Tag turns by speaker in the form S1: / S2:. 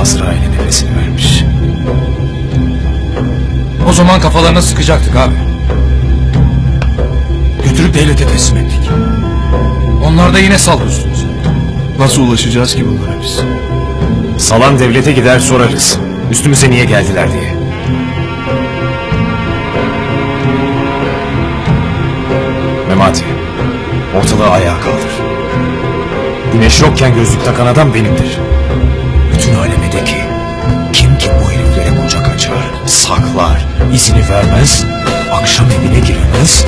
S1: Azrail'e nefesini vermiş.
S2: O zaman kafalarına sıkacaktık abi. Götürüp devlete teslim ettik. Onlar da yine üstümüze.
S3: Nasıl ulaşacağız ki bunlara biz?
S1: Salan devlete gider sorarız. Üstümüze niye geldiler diye. Memati, ortalığı ayağa kaldır. Güneş yokken gözlük takan adam benimdir. İzini vermez, akşam evine giremez.